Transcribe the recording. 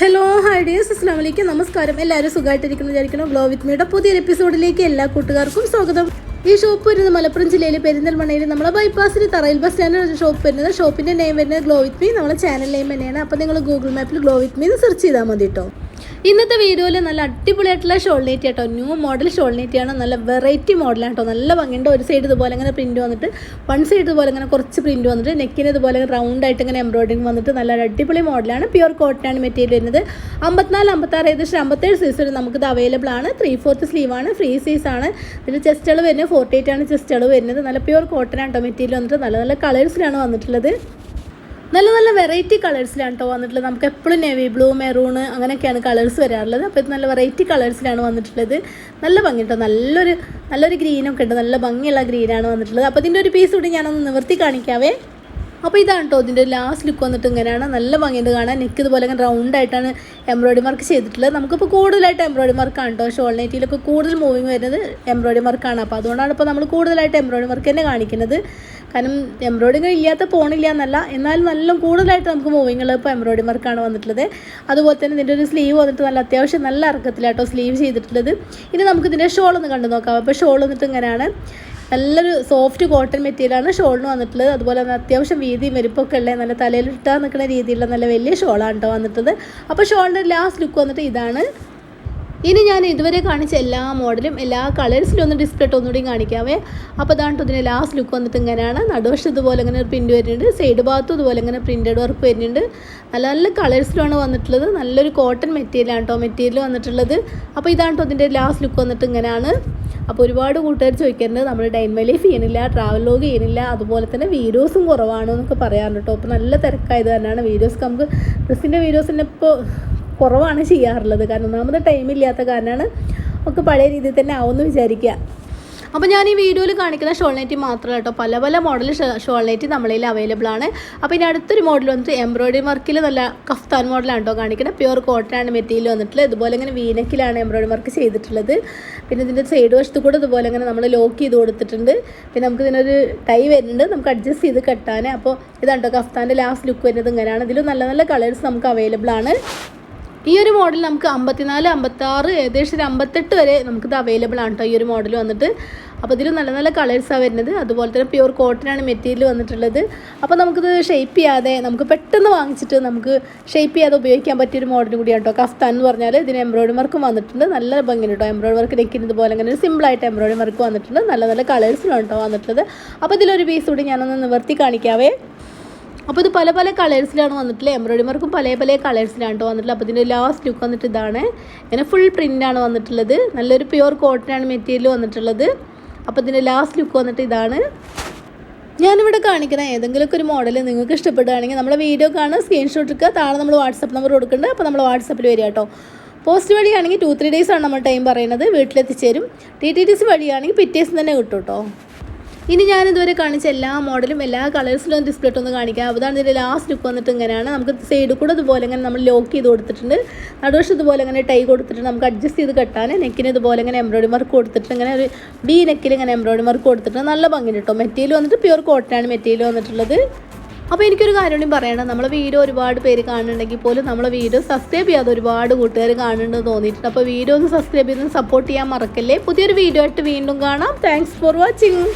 Hello hi dears അസ്ലാം വലൈക്കും നമസ്കാരം. എല്ലാവരും സുഖമായിട്ടിരിക്കുന്നു വിചാരിക്കണം ഗ്ലോ വിത്ത് മീയുടെ പുതിയൊരു എപ്പിസോഡിലേക്ക് എല്ലാ കൂട്ടുകാർക്കും സ്വാഗതം. ഈ ഷോപ്പ് വരുന്നത് മലപ്പുറം ജില്ലയിലെ പെരിന്തൽമണ്ണയിൽ നമ്മളെ ബൈപ്പാസിൽ തറയിൽ ബസ് സ്റ്റാൻഡിൽ ഒരു ഷോപ്പ് വരുന്നത്. ഷോപ്പിന്റെ നെയിം വരുന്നത് ഗ്ലോ വിത്ത് മീ നമ്മളെ ചാനൽ നെയിം തന്നെയാണ്. അപ്പോൾ നിങ്ങൾ ഗൂഗിൾ മാപ്പിൽ ഗ്ലോ വിത്ത് മീ സെർച്ച് ചെയ്താൽ മതി കേട്ടോ ഇന്നത്തെ വീഡിയോയിൽ നല്ല അടിപൊളിയായിട്ടുള്ള ഷോൾ നെറ്റ് കേട്ടോ ന്യൂ മോഡൽ ഷോൾ നെറ്റിയാണ് നല്ല വെറൈറ്റി മോഡലാണ് കേട്ടോ നല്ല ഭംഗിയുണ്ട്. ഒരു സൈഡ് ഇതുപോലെ ഇങ്ങനെ പ്രിന്റ് വന്നിട്ട് വൺ സൈഡ് ഇതുപോലെ ഇങ്ങനെ കുറച്ച് പ്രിന്റ് വന്നിട്ട് നെക്കിന് ഇതുപോലെ റൗണ്ട് ആയിട്ട് ഇങ്ങനെ എംബ്രോയിഡറിങ് വന്നിട്ട് നല്ല അടിപൊളി മോഡലാണ് പ്യുവർ കോട്ടനാണ് മെറ്റീരിയൽ വരുന്നത്. അമ്പത്തിനാല് അമ്പത്താറ് ഏകദേശം അമ്പത്തേഴ് സൈസ് വരെ നമുക്കിത് അവൈലബിൾ ആണ്. ത്രീ ഫോർത്ത് ആണ്. ഫ്രീ സൈസ് ആണ്. പിന്നെ ചെസ്റ്റ് അളവ് വരുന്നത് ഫോർട്ടി എയ്റ്റ് ആണ് ചെസ്റ്റ് അളവ് വരുന്നത്. നല്ല പ്യുവർ കോട്ടൺ ആണ് കേട്ടോ മെറ്റീരിയൽ വന്നിട്ട്. നല്ല നല്ല കളേഴ്സിലാണ് വന്നിട്ടുള്ളത്. നല്ല നല്ല വെറൈറ്റി കളേഴ്സിലാണ് കേട്ടോ വന്നിട്ടുള്ളത്. നമുക്ക് എപ്പോഴും നേവി ബ്ലൂ മെറൂൺ അങ്ങനെയൊക്കെയാണ് കളേഴ്സ് വരാറുള്ളത്. അപ്പോൾ ഇത് നല്ല വെറൈറ്റി കളേഴ്സിലാണ് വന്നിട്ടുള്ളത്. നല്ല ഭംഗി കേട്ടോ നല്ലൊരു നല്ലൊരു ഗ്രീനൊക്കെ ഉണ്ട്. നല്ല ഭംഗിയുള്ള ഗ്രീനാണ് വന്നിട്ടുള്ളത്. അപ്പോൾ ഇതിന്റെ ഒരു പീസ് കൂടി ഞാനൊന്ന് നിവർത്തി കാണിക്കാവേ. അപ്പോൾ ഇതാണ് കേട്ടോ ഇതിന്റെ ലാസ്റ്റ് ലുക്ക് വന്നിട്ട് ഇങ്ങനെയാണ്. നല്ല ഭംഗിയുണ്ട് കാണാൻ. നെക്ക് ഇതുപോലെ ഇങ്ങനെ റൗണ്ട് ആയിട്ടാണ് എംബ്രോയിഡറി വർക്ക് ചെയ്തിട്ടുള്ളത്. നമുക്കിപ്പോൾ കൂടുതലായിട്ട് എംബ്രോയിഡറി ആണ് കേട്ടോ. ഷോൾ നൈറ്റിയിലൊക്കെ കൂടുതൽ മൂവിങ് വരുന്നത് എംബ്രോയിഡറി വർക്കാണ് അപ്പോൾ അതുകൊണ്ടാണ് ഇപ്പോൾ നമ്മൾ കൂടുതലായിട്ട് എംബ്രോയിഡറി വർക്ക് തന്നെ കാണിക്കുന്നത്. കാരണം എംബ്രോയിഡറി ഇല്ലാത്ത പോണില്ല എന്നല്ല. എന്നാലും നല്ല കൂടുതലായിട്ട് നമുക്ക് മൂവിങ്ങൾ ഇപ്പോൾ എംബ്രോയിഡറി വർക്കാണ് വന്നിട്ടുള്ളത്. അതുപോലെ തന്നെ ഇതിന്റെ ഒരു സ്ലീവ് വന്നിട്ട് നല്ല അത്യാവശ്യം നല്ല ഇറക്കത്തിലാട്ടോ സ്ലീവ് ചെയ്തിട്ടുള്ളത്. ഇനി നമുക്ക് ഇതിന്റെ ഷോൾ ഒന്ന് കണ്ടു നോക്കാം. അപ്പോൾ ഷോൾ വന്നിട്ട് ഇങ്ങനെയാണ്. നല്ലൊരു സോഫ്റ്റ് കോട്ടൺ മെറ്റീരിയലാണ് ഷോളിന് വന്നിട്ടുള്ളത്. അതുപോലെ തന്നെ അത്യാവശ്യം വീതിയും വലുപ്പമൊക്കെ ഉള്ള നല്ല തലയിൽ ഇട്ടാൽ നിൽക്കുന്ന രീതിയിലുള്ള നല്ല വലിയ ഷോളാണ് കേട്ടോ വന്നിട്ടുള്ളത്. അപ്പോൾ ഷോളിന്റെ ലാസ്റ്റ് ലുക്ക് വന്നിട്ട് ഇതാണ് ഇനി ഞാൻ ഇതുവരെ കാണിച്ച എല്ലാ മോഡലും എല്ലാ കളേഴ്സിലും ഒന്ന് ഡിസ്പ്ലേ ഒന്നുകൂടി കാണിക്കാവേ. അപ്പോൾ അതാണ് ഇതിന്റെ ലാസ്റ്റ് ലുക്ക് വന്നിട്ട് ഇങ്ങനെയാണ്. നടുവശത്ത് ഇതുപോലെ ഇങ്ങനെ ഒരു പ്രിന്റ് വരുന്നുണ്ട് സൈഡ് ഭാഗത്തും ഇതുപോലെ ഇങ്ങനെ പ്രിന്റഡ് വർക്ക് വരുന്നുണ്ട്. നല്ല നല്ല കളേഴ്സിലാണ് വന്നിട്ടുള്ളത്. നല്ലൊരു കോട്ടൺ മെറ്റീരിയലാണ് കേട്ടോ മെറ്റീരിയൽ വന്നിട്ടുള്ളത്. അപ്പോൾ ഇതാണ് ഇതിന്റെ ലാസ്റ്റ് ലുക്ക് വന്നിട്ട് ഇങ്ങനെയാണ്. അപ്പോൾ ഒരുപാട് കൂട്ടുകാർ ചോദിക്കാറുണ്ട് നമ്മൾ ഡൈൻമ ലൈഫ് ചെയ്യണില്ല ട്രാവൽ ലോഗ് ചെയ്യണില്ല അതുപോലെ തന്നെ വീഡിയോസും കുറവാണ് എന്നൊക്കെ പറയാറുണ്ട് കേട്ടോ. അപ്പോൾ നല്ല തിരക്കായത് തന്നെയാണ്. വീഡിയോസ് നമുക്ക് ഡ്രസ്സിന്റെ വീഡിയോസിനെ ഇപ്പോൾ കുറവാണ് ചെയ്യാറുള്ളത്. കാരണം ഒന്നാമത് ടൈം ഇല്ലാത്ത കാരണമാണ് ഒക്കെ പഴയ രീതിയിൽ തന്നെ ആവുമെന്ന് വിചാരിക്കുക. അപ്പോൾ ഞാൻ ഈ വീഡിയോയിൽ കാണിക്കുന്ന ഷോൾ നൈറ്റി മാത്രമല്ല കേട്ടോ പല പല മോഡൽ ഷോൾ നമ്മളിൽ അവൈലബിൾ ആണ്. അപ്പോൾ ഇനി അടുത്തൊരു മോഡൽ വന്നിട്ട് എംബ്രോയ്ഡറി വർക്കിൽ നല്ല കഫ്താൻ മോഡലാണ് കേട്ടോ കാണിക്കുന്നത് പ്യുവർ കോട്ടനാണ് മെറ്റീരിയൽ വന്നിട്ടുള്ളത്. ഇതുപോലെ ഇങ്ങനെ വീനക്കിലാണ് എംബ്രോയ്ഡറി വർക്ക് ചെയ്തിട്ടുള്ളത്. പിന്നെ ഇതിന്റെ സൈഡ് വശത്ത് കൂടെ ഇതുപോലെ ഇങ്ങനെ നമ്മൾ ലോക്ക് ചെയ്ത് കൊടുത്തിട്ടുണ്ട്. പിന്നെ നമുക്ക് ഇതിനൊരു ടൈ വരുന്നുണ്ട്. നമുക്ക് അഡ്ജസ്റ്റ് ചെയ്ത് കെട്ടാൻ അപ്പോൾ ഇതാണ് കേട്ടോ കഫ്താന്റെ ലാസ്റ്റ് ലുക്ക് വരുന്നത്. ഇങ്ങനെയാണ്. ഇതിലും നല്ല നല്ല കളേഴ്സ് നമുക്ക് അവൈലബിൾ ആണ്. ഈ ഒരു മോഡൽ നമുക്ക് അമ്പത്തിനാല് അമ്പത്താറ് ഏകദേശം ഒരു അമ്പത്തെട്ട് വരെ നമുക്കിത് അവൈലബിൾ ആണ് കേട്ടോ ഈ ഒരു മോഡൽ വന്നിട്ട്. അപ്പോൾ ഇതിൽ നല്ല നല്ല കളേഴ്സാണ് വരുന്നത്. അതുപോലെ തന്നെ പ്യുവർ കോട്ടനാണ് മെറ്റീരിയൽ വന്നിട്ടുള്ളത്. അപ്പോൾ നമുക്കിത് ഷേപ്പ് ചെയ്യാതെ നമുക്ക് പെട്ടെന്ന് വാങ്ങിച്ചിട്ട് നമുക്ക് ഷേപ്പ് ചെയ്യാതെ ഉപയോഗിക്കാൻ പറ്റിയൊരു മോഡൽ കൂടിയാണ് കേട്ടോ കഫ്താൻ എന്ന് പറഞ്ഞാൽ ഇതിന് എംബ്രോയിഡറി വർക്കും വന്നിട്ടുണ്ട്. നല്ല ഭംഗി കേട്ടോ എംബ്രോയിഡറി വർക്ക് നെക്കിന് പോലെ അങ്ങനെ ഒരു സിമ്പിളായിട്ട് എംബ്രോയ്ഡറി വർക്ക് വന്നിട്ടുണ്ട്. നല്ല നല്ല കളേഴ്സിലാണ് കേട്ടോ വന്നിട്ടുള്ളത്. അപ്പോൾ ഇതിലൊരു പീസ് കൂടി ഞാനൊന്ന് നിവർത്തി കാണിക്കാവേ. അപ്പോൾ ഇത് പല പല കളേഴ്സിലാണ് വന്നിട്ടുള്ളത്. എംബ്രോയിഡറി വർക്കും പല പല കളേഴ്സിലാണ് കേട്ടോ വന്നിട്ടുള്ളത്. അപ്പോൾ ഇതിന്റെ ലാസ്റ്റ് ലുക്ക് വന്നിട്ട് ഇതാണ്. ഇങ്ങനെ ഫുൾ പ്രിന്റാണ് വന്നിട്ടുള്ളത്. നല്ലൊരു പ്യുവർ കോട്ടനാണ് മെറ്റീരിയൽ വന്നിട്ടുള്ളത്. അപ്പോൾ ഇതിന്റെ ലാസ്റ്റ് ലുക്ക് വന്നിട്ട് ഇതാണ്. ഞാനിവിടെ കാണിക്കുന്ന ഏതെങ്കിലുമൊക്കെ ഒരു മോഡൽ നിങ്ങൾക്ക് ഇഷ്ടപ്പെടുകയാണെങ്കിൽ നമ്മുടെ വീഡിയോ കാണുക സ്ക്രീൻഷോട്ട് എടുക്കുക. താഴെ നമ്മൾ വാട്സപ്പ് നമ്പർ കൊടുക്കുന്നുണ്ട്. അപ്പോൾ നമ്മൾ വാട്സപ്പിൽ വരിക കേട്ടോ. പോസ്റ്റ് വഴിയാണെങ്കിൽ ടു ത്രീ ആണ് നമ്മൾ ടൈം പറയുന്നത്. വീട്ടിലെത്തിച്ചേരും. ടി ടി ടി സി വഴിയാണെങ്കിൽ പിറ്റേഴ്സ് തന്നെ കിട്ടും കേട്ടോ. ഇനി ഞാൻ ഇതുവരെ കാണിച്ച എല്ലാ മോഡലും എല്ലാ കളേഴ്സിലും ഡിസ്പ്ലേ ഒന്ന് കാണിക്കാം. അതാണ് ഇതിന്റെ ലാസ്റ്റ് ലുക്ക് വന്നിട്ട് ഇങ്ങനെയാണ്. നമുക്ക് സൈഡിൽ കൂടെ ഇതുപോലെ ഇങ്ങനെ നമ്മൾ ലോക്ക് ചെയ്ത് കൊടുത്തിട്ടുണ്ട്. നടുവശം ഇതുപോലെ ഇങ്ങനെ ടൈ കൊടുത്തിട്ട് നമുക്ക് അഡ്ജസ്റ്റ് ചെയ്ത് കെട്ടാൻ നെക്കിന് ഇതുപോലെ ഇങ്ങനെ എംബ്രോയിഡറി വർക്ക് കൊടുത്തിട്ട് ഇങ്ങനെ ഒരു ബി നെക്കിൽ ഇങ്ങനെ എംബ്രോയിഡറി വർക്ക് കൊടുത്തിട്ട് നല്ല ഭംഗി കേട്ടോ മെറ്റീരിയൽ വന്നിട്ട് പ്യുവർ കോട്ടനാണ് മെറ്റീരിയൽ വന്നിട്ടുള്ളത്. അപ്പോൾ എനിക്കൊരു കാര്യം കൂടി പറയണം. നമ്മളെ വീഡിയോ ഒരുപാട് പേര് കാണുന്നുണ്ടെങ്കിൽ പോലും നമ്മളെ വീഡിയോ സബ്സ്ക്രൈബ് ചെയ്യാതെ ഒരുപാട് കൂട്ടുകാർ കാണുന്നുണ്ടെന്ന് തോന്നിയിട്ടുണ്ട്. അപ്പോൾ വീഡിയോ ഒന്ന് സബ്സ്ക്രൈബ് ചെയ്ത് സപ്പോർട്ട് ചെയ്യാൻ മറക്കല്ലേ. പുതിയൊരു വീഡിയോ ആയിട്ട് വീണ്ടും കാണാം. Thanks for watching